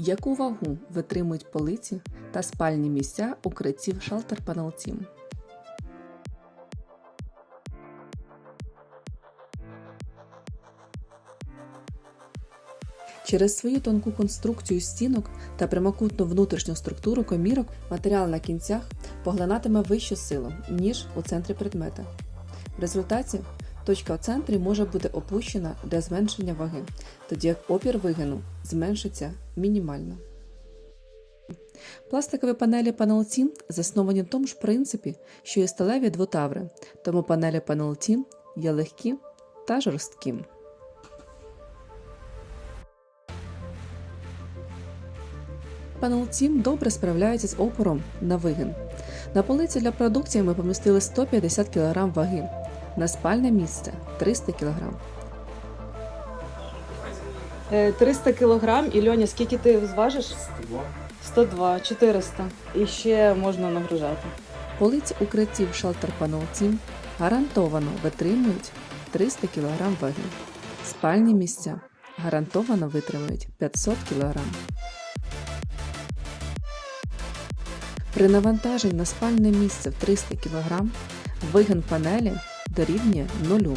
Яку вагу витримують полиці та спальні місця укриттів Shelter Panel Team? Через свою тонку конструкцію стінок та прямокутну внутрішню структуру комірок матеріал на кінцях поглинатиме вищу силу, ніж у центрі предмета. В результаті точка у центрі може бути опущена для зменшення ваги, тоді як опір вигину зменшиться мінімально. Пластикові панелі Panel засновані в тому ж принципі, що і сталеві двотаври, тому панелі Panel є легкі та жорсткі. Panel добре справляється з опором на вигин. На полиці для продукції ми помістили 150 кг ваги, на спальне місце 300 кг. Е, 300 кілограм. І Льоня, скільки ти зважиш? 102, 400. І ще можна нагружати. Полиці укриттів Shelter Panel гарантовано витримують 300 кг ваги. Спальні місця гарантовано витримують 500 кг. При навантаженні на спальне місце в 300 кг вигин панелі дорівнює нулю.